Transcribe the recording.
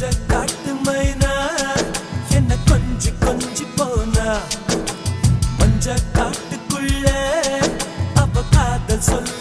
கொஞ்ச காட்டு மைனா என்ன கொஞ்சி கொஞ்சி போனா? கொஞ்ச காட்டுக்குள்ள அவ காதல் சொல்ல